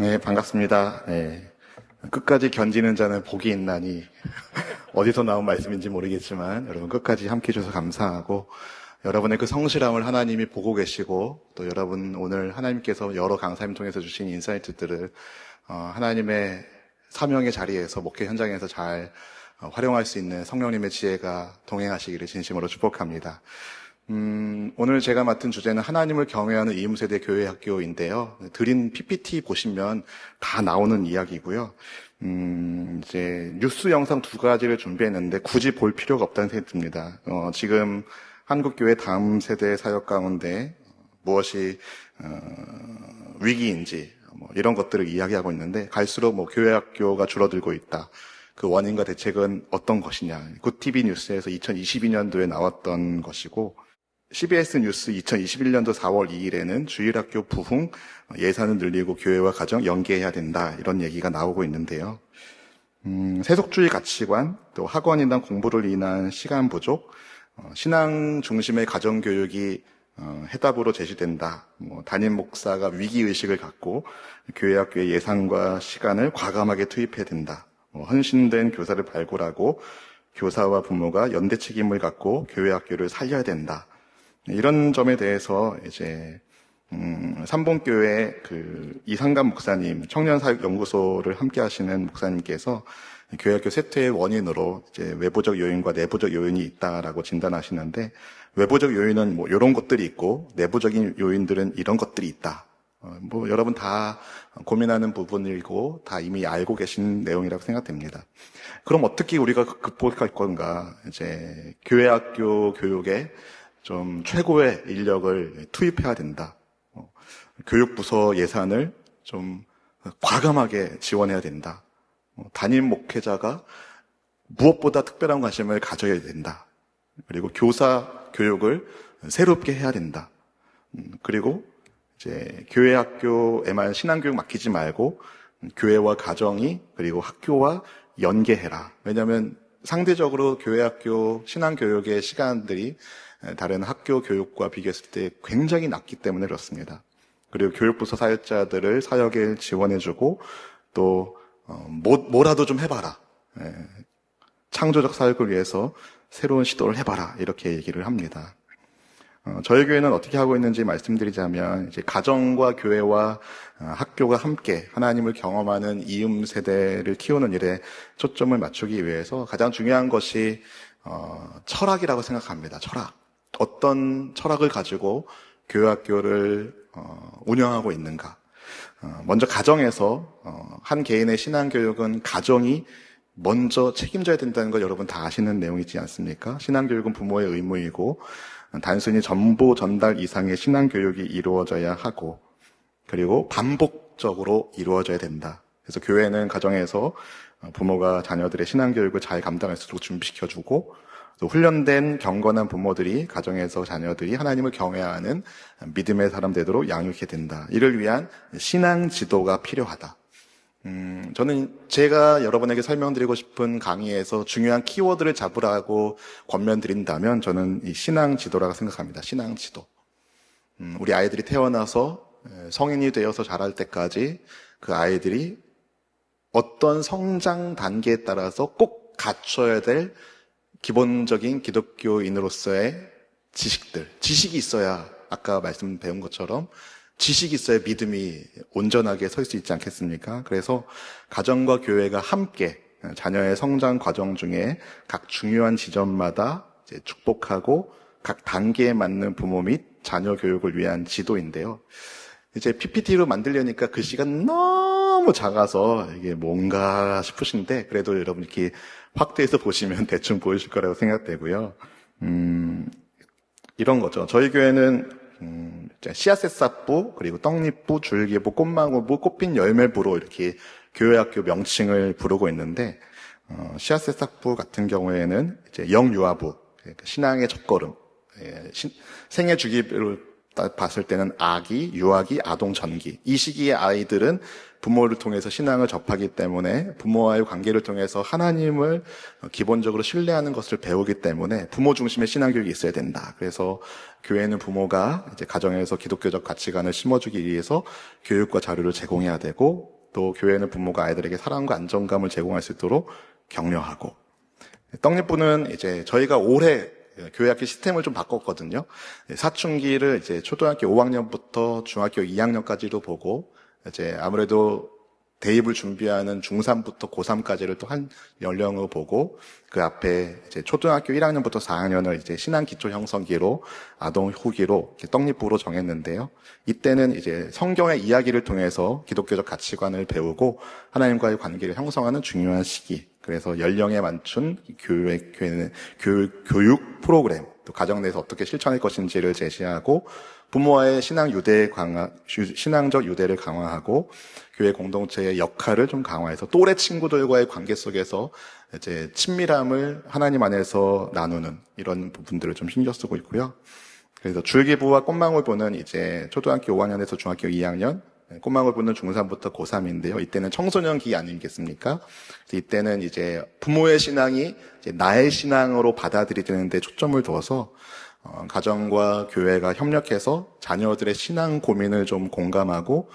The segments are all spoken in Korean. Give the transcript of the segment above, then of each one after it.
네, 반갑습니다. 네. 끝까지 견디는 자는 복이 있나니 어디서 나온 말씀인지 모르겠지만 여러분 끝까지 함께 해주셔서 감사하고 여러분의 그 성실함을 하나님이 보고 계시고 또 여러분 오늘 하나님께서 여러 강사님 통해서 주신 인사이트들을 어, 하나님의 사명의 자리에서 목회 현장에서 잘 어, 활용할 수 있는 성령님의 지혜가 동행하시기를 진심으로 축복합니다. 음, 오늘 제가 맡은 주제는 하나님을 경외하는 이음세대 교회 학교인데요. 드린 PPT 보시면 다 나오는 이야기고요. 음, 이제 뉴스 영상 두 가지를 준비했는데 굳이 볼 필요가 없다는 생각이 듭니다. 어, 지금 한국교회 다음 세대 사역 가운데 무엇이 어, 위기인지 뭐 이런 것들을 이야기하고 있는데 갈수록 뭐 교회 학교가 줄어들고 있다. 그 원인과 대책은 어떤 것이냐. 굿TV 뉴스에서 2022년도에 나왔던 것이고 CBS 뉴스 2021년도 4월 2일에는 주일학교 부흥 예산을 늘리고 교회와 가정 연계해야 된다 이런 얘기가 나오고 있는데요. 음, 세속주의 가치관 또 학원이나 공부를 인한 시간 부족 어, 신앙 중심의 가정 교육이 어, 해답으로 제시된다. 뭐, 담임 목사가 위기 의식을 갖고 교회 학교의 예산과 시간을 과감하게 투입해야 된다. 뭐, 헌신된 교사를 발굴하고 교사와 부모가 연대 책임을 갖고 교회 학교를 살려야 된다. 이런 점에 대해서 이제 음, 삼봉교회 그 이상감 목사님 청년사역연구소를 함께 하시는 목사님께서 교회학교 세퇴의 원인으로 이제 외부적 요인과 내부적 요인이 있다라고 진단하시는데 외부적 요인은 뭐 이런 것들이 있고 내부적인 요인들은 이런 것들이 있다. 어, 뭐 여러분 다 고민하는 부분이고 다 이미 알고 계신 내용이라고 생각됩니다. 그럼 어떻게 우리가 극복할 건가? 이제 교회학교 교육에 좀 최고의 인력을 투입해야 된다. 어, 교육부서 예산을 좀 과감하게 지원해야 된다. 어, 담임 목회자가 무엇보다 특별한 관심을 가져야 된다. 그리고 교사 교육을 새롭게 해야 된다. 음, 그리고 이제 교회 학교에만 신앙교육 맡기지 말고 교회와 가정이 그리고 학교와 연계해라. 왜냐하면 상대적으로 교회 학교 신앙교육의 시간들이 다른 학교 교육과 비교했을 때 굉장히 낮기 때문에 그렇습니다. 그리고 교육부서 사역자들을 사역에 지원해주고 또 어, 뭐, 뭐라도 좀 해봐라. 예, 창조적 사역을 위해서 새로운 시도를 해봐라 이렇게 얘기를 합니다. 어, 저희 교회는 어떻게 하고 있는지 말씀드리자면 이제 가정과 교회와 어, 학교가 함께 하나님을 경험하는 이음 세대를 키우는 일에 초점을 맞추기 위해서 가장 중요한 것이 어, 철학이라고 생각합니다. 철학. 어떤 철학을 가지고 교회 학교를 어, 운영하고 있는가. 어, 먼저 가정에서 어, 한 개인의 신앙 교육은 가정이 먼저 책임져야 된다는 걸 여러분 다 아시는 내용이지 않습니까? 신앙 교육은 부모의 의무이고 단순히 전보 전달 이상의 신앙 교육이 이루어져야 하고 그리고 반복적으로 이루어져야 된다. 그래서 교회는 가정에서 부모가 자녀들의 신앙 교육을 잘 감당할 수 있도록 준비시켜주고 훈련된 경건한 부모들이 가정에서 자녀들이 하나님을 경외하는 믿음의 사람 되도록 양육해 된다. 이를 위한 신앙 지도가 필요하다. 음, 저는 제가 여러분에게 설명드리고 싶은 강의에서 중요한 키워드를 잡으라고 권면드린다면 저는 이 신앙 지도라고 생각합니다. 신앙 지도. 음, 우리 아이들이 태어나서 성인이 되어서 자랄 때까지 그 아이들이 어떤 성장 단계에 따라서 꼭 갖춰야 될 기본적인 기독교인으로서의 지식들, 지식이 있어야 아까 말씀 배운 것처럼 지식이 있어야 믿음이 온전하게 설 수 있지 않겠습니까? 그래서 가정과 교회가 함께 자녀의 성장 과정 중에 각 중요한 지점마다 축복하고 각 단계에 맞는 부모 및 자녀 교육을 위한 지도인데요. 이제 PPT로 만들려니까 글씨가 너무 작아서 이게 뭔가 싶으신데 그래도 여러분 이렇게 확대해서 보시면 대충 보이실 거라고 생각되고요. 음, 이런 거죠. 저희 교회는 음, 씨앗새싹부 그리고 떡잎부, 줄기부, 꽃망울부, 꽃핀 열매부로 이렇게 교회학교 명칭을 부르고 있는데 어, 씨앗새싹부 같은 경우에는 이제 영유아부, 그러니까 신앙의 첫걸음, 예, 신, 생애 주기를 딱 봤을 때는 아기, 유아기, 아동, 전기. 이 시기의 아이들은 부모를 통해서 신앙을 접하기 때문에 부모와의 관계를 통해서 하나님을 기본적으로 신뢰하는 것을 배우기 때문에 부모 중심의 신앙 교육이 있어야 된다. 그래서 교회는 부모가 이제 가정에서 기독교적 가치관을 심어주기 위해서 교육과 자료를 제공해야 되고 또 교회는 부모가 아이들에게 사랑과 안정감을 제공할 수 있도록 격려하고 떡잎부는 이제 저희가 올해 교회 학교 시스템을 좀 바꿨거든요. 사춘기를 이제 초등학교 5학년부터 중학교 2학년까지도 보고 이제 아무래도 대입을 준비하는 중3부터 고3까지를 또 한 연령으로 보고 그 앞에 이제 초등학교 1학년부터 4학년을 이제 신앙 기초 형성기로 아동 후기로 떡잎부로 정했는데요. 이때는 이제 성경의 이야기를 통해서 기독교적 가치관을 배우고 하나님과의 관계를 형성하는 중요한 시기. 그래서 연령에 맞춘 교육, 교육, 교육 프로그램, 또 가정 내에서 어떻게 실천할 것인지를 제시하고 부모와의 신앙 유대 강화, 신앙적 유대를 강화하고 교회 공동체의 역할을 좀 강화해서 또래 친구들과의 관계 속에서 이제 친밀함을 하나님 안에서 나누는 이런 부분들을 좀 신경 쓰고 있고요. 그래서 줄기부와 꽃망울부는 이제 초등학교 5학년에서 중학교 2학년, 꽃망울부는 중3부터 고3인데요. 이때는 청소년기 아니겠습니까? 이때는 이제 부모의 신앙이 이제 나의 신앙으로 받아들이는데 초점을 두어서 어, 가정과 교회가 협력해서 자녀들의 신앙 고민을 좀 공감하고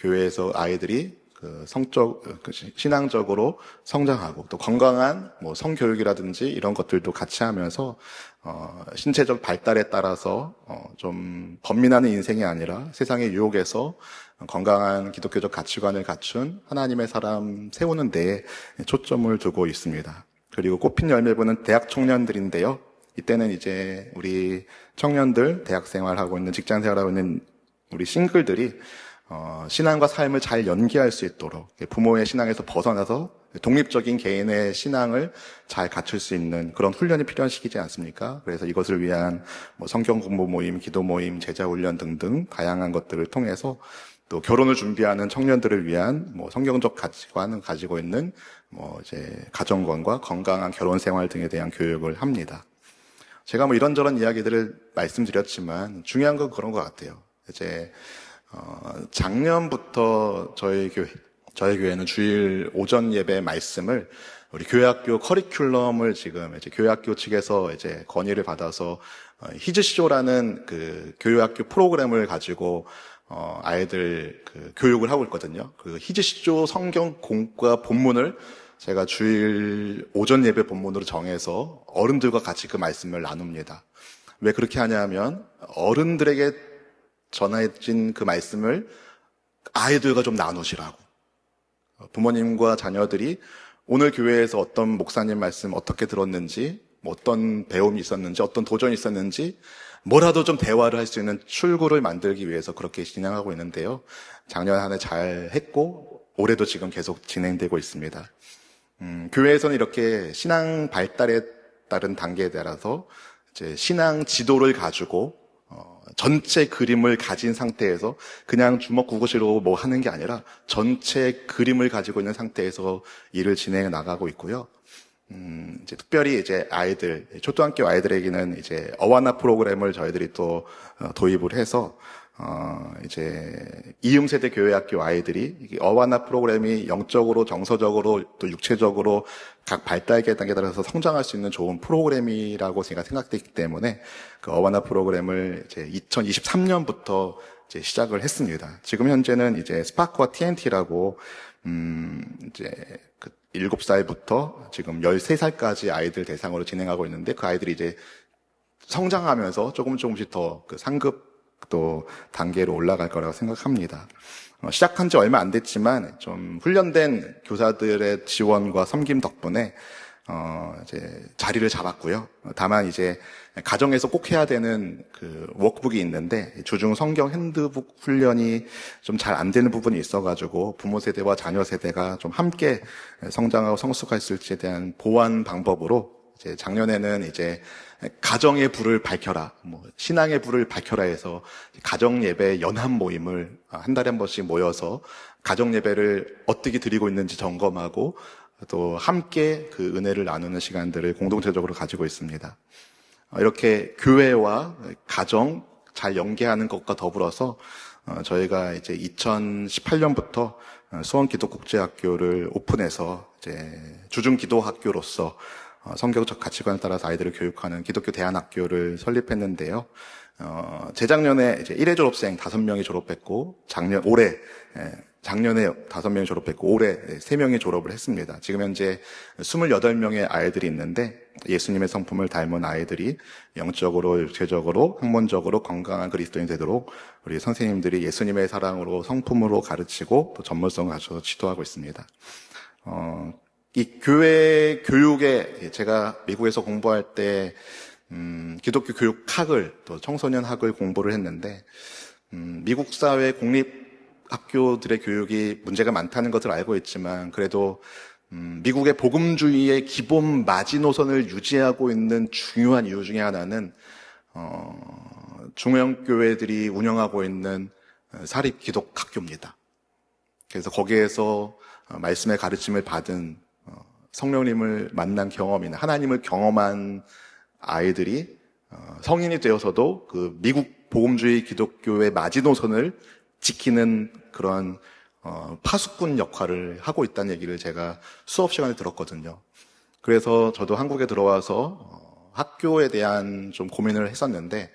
교회에서 아이들이 그 성적, 그 신앙적으로 성장하고 또 건강한 뭐 성교육이라든지 이런 것들도 같이 하면서 어, 신체적 발달에 따라서 어, 좀 번민하는 인생이 아니라 세상의 유혹에서 건강한 기독교적 가치관을 갖춘 하나님의 사람 세우는 데에 초점을 두고 있습니다. 그리고 꽃핀 열매부는 대학 청년들인데요. 이때는 이제 우리 청년들 대학 생활하고 있는 직장 생활하고 있는 우리 싱글들이 어, 신앙과 삶을 잘 연계할 수 있도록 부모의 신앙에서 벗어나서 독립적인 개인의 신앙을 잘 갖출 수 있는 그런 훈련이 필요한 시기지 않습니까? 그래서 이것을 위한 뭐 성경 공부 모임, 기도 모임, 제자 훈련 등등 다양한 것들을 통해서 또 결혼을 준비하는 청년들을 위한 뭐 성경적 가치관을 가지고 있는 뭐 이제 가정관과 건강한 결혼 생활 등에 대한 교육을 합니다. 제가 뭐 이런저런 이야기들을 말씀드렸지만 중요한 건 그런 것 같아요. 이제 어, 작년부터 저희 교회 저희 교회는 주일 오전 예배 말씀을 우리 교회학교 커리큘럼을 지금 이제 교회학교 측에서 이제 건의를 받아서 어, 히즈쇼라는 그 교회학교 프로그램을 가지고 어, 아이들 그 교육을 하고 있거든요. 그 히즈쇼 성경 공과 본문을 제가 주일 오전 예배 본문으로 정해서 어른들과 같이 그 말씀을 나눕니다. 왜 그렇게 하냐면 어른들에게 전해진 그 말씀을 아이들과 좀 나누시라고. 부모님과 자녀들이 오늘 교회에서 어떤 목사님 말씀 어떻게 들었는지, 뭐 어떤 배움이 있었는지, 어떤 도전이 있었는지, 뭐라도 좀 대화를 할 수 있는 출구를 만들기 위해서 그렇게 진행하고 있는데요. 작년 한 해 잘 했고, 올해도 지금 계속 진행되고 있습니다. 음, 교회에서는 이렇게 신앙 발달에 따른 단계에 따라서 이제 신앙 지도를 가지고 어, 전체 그림을 가진 상태에서 그냥 주먹 구구시로 뭐 하는 게 아니라 전체 그림을 가지고 있는 상태에서 일을 진행해 나가고 있고요. 음, 이제 특별히 이제 아이들, 초등학교 아이들에게는 이제 어와나 프로그램을 저희들이 또 어, 도입을 해서 어, 이제 이음세대 교회학교 아이들이 어와나 프로그램이 영적으로 정서적으로 또 육체적으로 각 발달 단계에 따라서 성장할 수 있는 좋은 프로그램이라고 제가 생각되기 때문에 그 어와나 프로그램을 이제 2023년부터 이제 시작을 했습니다. 지금 현재는 이제 스파크와 TNT라고 음 이제 그 7살부터 지금 13살까지 아이들 대상으로 진행하고 있는데 그 아이들이 이제 성장하면서 조금 조금씩 더 그 상급 또 단계로 올라갈 거라고 생각합니다. 어, 시작한 지 얼마 안 됐지만 좀 훈련된 교사들의 지원과 섬김 덕분에 어, 이제 자리를 잡았고요. 다만 이제 가정에서 꼭 해야 되는 그 워크북이 있는데 주중 성경 핸드북 훈련이 좀 잘 안 되는 부분이 있어가지고 부모 세대와 자녀 세대가 좀 함께 성장하고 성숙할 수 있을지에 대한 보완 방법으로 이제 작년에는 이제 가정의 불을 밝혀라, 뭐 신앙의 불을 밝혀라 해서 가정 예배 연합 모임을 한 달에 한 번씩 모여서 가정 예배를 어떻게 드리고 있는지 점검하고 또 함께 그 은혜를 나누는 시간들을 공동체적으로 가지고 있습니다. 이렇게 교회와 가정 잘 연계하는 것과 더불어서 어, 저희가 이제 2018년부터 어, 수원기독국제학교를 오픈해서 이제 주중 기도학교로서 어, 성경적 가치관에 따라서 아이들을 교육하는 기독교 대안학교를 설립했는데요. 어, 재작년에 이제 1회 졸업생 5명이 졸업했고, 작년, 올해, 예, 작년에 5명이 졸업했고, 올해 3명이 졸업을 했습니다. 지금 현재 28명의 아이들이 있는데, 예수님의 성품을 닮은 아이들이 영적으로, 육체적으로, 학문적으로 건강한 그리스도인이 되도록 우리 선생님들이 예수님의 사랑으로 성품으로 가르치고 또 전문성을 가져서 지도하고 있습니다. 어, 이 교회 교육에 제가 미국에서 공부할 때 음, 기독교 교육학을 또 청소년학을 공부를 했는데 음, 미국 사회 공립 학교들의 교육이 문제가 많다는 것을 알고 있지만 그래도 음, 미국의 복음주의의 기본 마지노선을 유지하고 있는 중요한 이유 중에 하나는 어, 중형 교회들이 운영하고 있는 사립 기독 학교입니다. 그래서 거기에서 어, 말씀의 가르침을 받은 어, 성령님을 만난 경험이나 하나님을 경험한 아이들이 어, 성인이 되어서도 그 미국 복음주의 기독교의 마지노선을 지키는 그런 어, 파수꾼 역할을 하고 있다는 얘기를 제가 수업 시간에 들었거든요. 그래서 저도 한국에 들어와서 어, 학교에 대한 좀 고민을 했었는데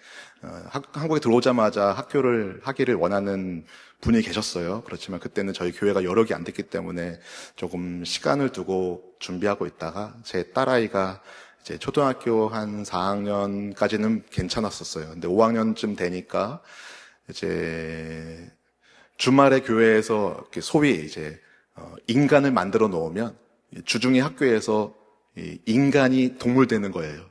한국에 들어오자마자 학교를 하기를 원하는 분이 계셨어요. 그렇지만 그때는 저희 교회가 개안 됐기 때문에 조금 시간을 두고 준비하고 있다가 제 딸아이가 이제 초등학교 한 4학년까지는 괜찮았었어요. 근데 5학년쯤 되니까 이제 주말에 교회에서 소위 이제 어, 인간을 만들어 놓으면 주중에 학교에서 인간이 동물 되는 거예요.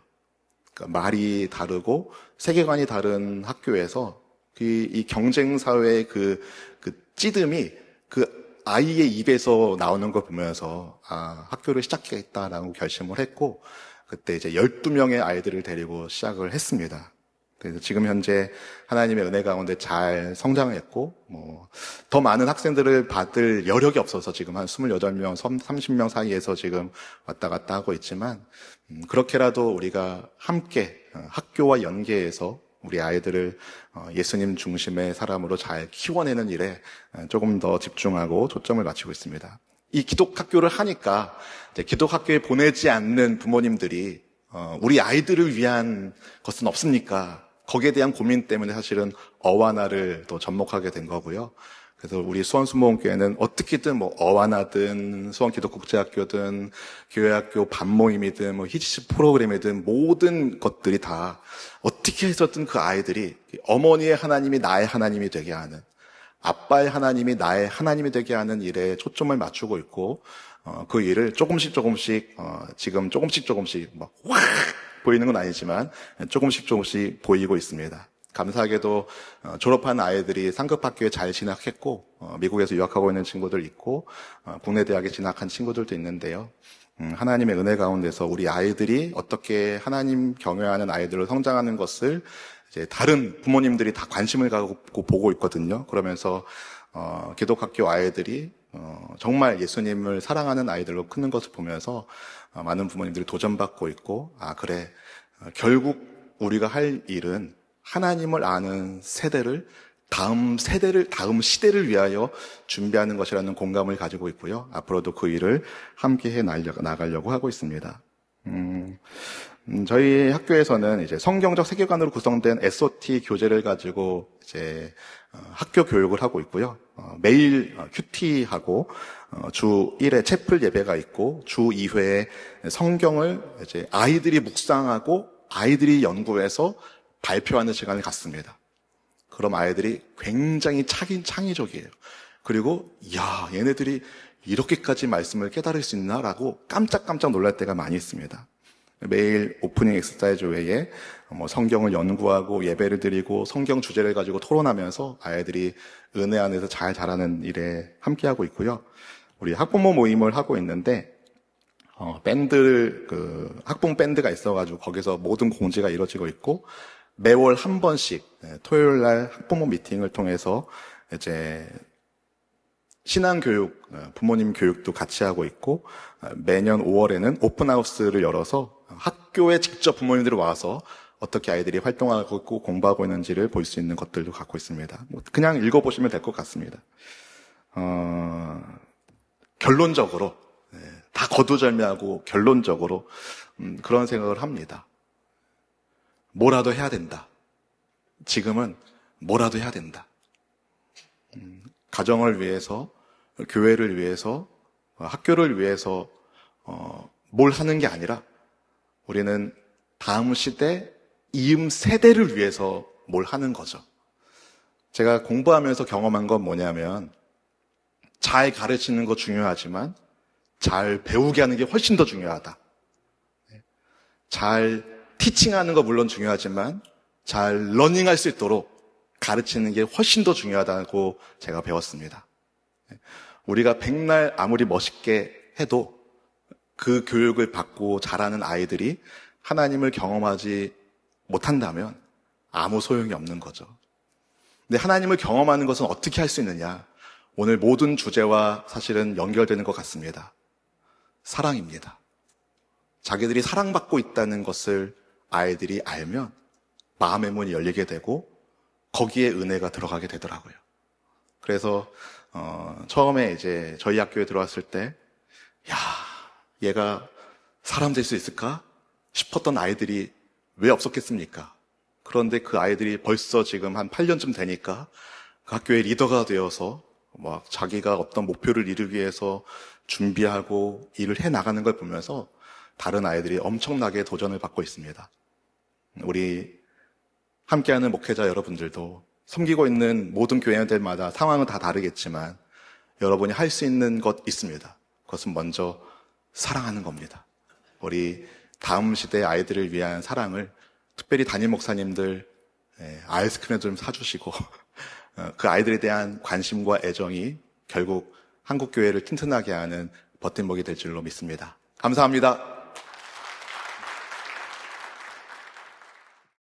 그러니까 말이 다르고 세계관이 다른 학교에서 이 경쟁 사회의 그, 그 찌듦이 그 아이의 입에서 나오는 걸 보면서 아, 학교를 시작했다라고 결심을 했고 그때 이제 12명의 아이들을 데리고 시작을 했습니다. 그래서 지금 현재 하나님의 은혜 가운데 잘 성장했고, 뭐, 더 많은 학생들을 받을 여력이 없어서 지금 한 28명, 30명 사이에서 지금 왔다 갔다 하고 있지만, 음, 그렇게라도 우리가 함께 어, 학교와 연계해서 우리 아이들을 어, 예수님 중심의 사람으로 잘 키워내는 일에 어, 조금 더 집중하고 초점을 맞추고 있습니다. 이 기독학교를 하니까 기독학교에 보내지 않는 부모님들이 어, 우리 아이들을 위한 것은 없습니까? 거기에 대한 고민 때문에 사실은 어와나를 또 접목하게 된 거고요. 그래서 우리 수원 수목원교회는 어떻게든 뭐 어와나든 수원 기독국제학교든 교회학교 반모임이든 뭐 히지스 프로그램이든 모든 것들이 다 어떻게 해서든 그 아이들이 어머니의 하나님이 나의 하나님이 되게 하는 아빠의 하나님이 나의 하나님이 되게 하는 일에 초점을 맞추고 있고 어, 그 일을 조금씩 조금씩 어, 지금 조금씩 조금씩 막 확 보이는 건 아니지만 조금씩 조금씩 보이고 있습니다. 감사하게도 어, 졸업한 아이들이 상급 학교에 잘 진학했고 어, 미국에서 유학하고 있는 친구들 있고 어, 국내 대학에 진학한 친구들도 있는데요. 음, 하나님의 은혜 가운데서 우리 아이들이 어떻게 하나님 경외하는 아이들을 성장하는 것을 이제 다른 부모님들이 다 관심을 갖고 보고 있거든요. 그러면서 어, 기독학교 아이들이 어, 정말 예수님을 사랑하는 아이들로 크는 것을 보면서 어, 많은 부모님들이 도전받고 있고 아 그래 어, 결국 우리가 할 일은 하나님을 아는 세대를 다음 세대를 다음 시대를 위하여 준비하는 것이라는 공감을 가지고 있고요. 앞으로도 그 일을 함께 해 나가려고 하고 있습니다. 음, 음, 저희 학교에서는 이제 성경적 세계관으로 구성된 SOT 교재를 가지고 이제 어, 학교 교육을 하고 있고요. 어, 매일 어, 큐티하고 어, 주 1회 채플 예배가 있고 주 2회에 성경을 이제 아이들이 묵상하고 아이들이 연구해서 발표하는 시간을 갖습니다. 그럼 아이들이 굉장히 창의, 창의적이에요. 그리고 야 얘네들이 이렇게까지 말씀을 깨달을 수 있나라고 깜짝깜짝 놀랄 때가 많이 있습니다. 매일 오프닝 엑스사이즈 외에 뭐 성경을 연구하고 예배를 드리고 성경 주제를 가지고 토론하면서 아이들이 은혜 안에서 잘 자라는 일에 함께하고 있고요. 우리 학부모 모임을 하고 있는데 어, 밴드 그 학봉 밴드가 있어가지고 거기서 모든 공지가 이루어지고 있고 매월 한 번씩 네, 토요일 날 학부모 미팅을 통해서 이제 신앙 교육, 어, 부모님 교육도 같이 하고 있고 어, 매년 5월에는 오픈하우스를 열어서 학교에 직접 부모님들이 와서 어떻게 아이들이 활동하고 있고 공부하고 있는지를 볼 수 있는 것들도 갖고 있습니다. 뭐 그냥 읽어보시면 될 것 같습니다. 어, 결론적으로 네, 다 거두절미하고 결론적으로 음, 그런 생각을 합니다. 뭐라도 해야 된다. 지금은 뭐라도 해야 된다. 음, 가정을 위해서, 교회를 위해서, 어, 학교를 위해서 어, 뭘 하는 게 아니라 우리는 다음 시대, 이음 세대를 위해서 뭘 하는 거죠. 제가 공부하면서 경험한 건 뭐냐면 잘 가르치는 거 중요하지만 잘 배우게 하는 게 훨씬 더 중요하다. 잘 티칭하는 거 물론 중요하지만 잘 러닝할 수 있도록 가르치는 게 훨씬 더 중요하다고 제가 배웠습니다. 우리가 백날 아무리 멋있게 해도 그 교육을 받고 자라는 아이들이 하나님을 경험하지 못한다면 아무 소용이 없는 거죠. 근데 하나님을 경험하는 것은 어떻게 할 수 있느냐? 오늘 모든 주제와 사실은 연결되는 것 같습니다. 사랑입니다. 자기들이 사랑받고 있다는 것을 아이들이 알면 마음의 문이 열리게 되고 거기에 은혜가 들어가게 되더라고요. 그래서 어, 처음에 이제 저희 학교에 들어왔을 때, 야, 얘가 사람 될 수 있을까 싶었던 아이들이 왜 없었겠습니까? 그런데 그 아이들이 벌써 지금 한 8년쯤 되니까 그 학교의 리더가 되어서 막 자기가 어떤 목표를 이루기 위해서 준비하고 일을 해 나가는 걸 보면서 다른 아이들이 엄청나게 도전을 받고 있습니다. 우리 함께하는 목회자 여러분들도 섬기고 있는 모든 교회들마다 상황은 다 다르겠지만 여러분이 할 수 있는 것 있습니다. 그것은 먼저 사랑하는 겁니다. 우리 다음 시대 아이들을 위한 사랑을 특별히 담임 목사님들 예, 아이스크림 좀 사주시고 어, 그 아이들에 대한 관심과 애정이 결국 한국 교회를 튼튼하게 하는 버팀목이 될 줄로 믿습니다. 감사합니다.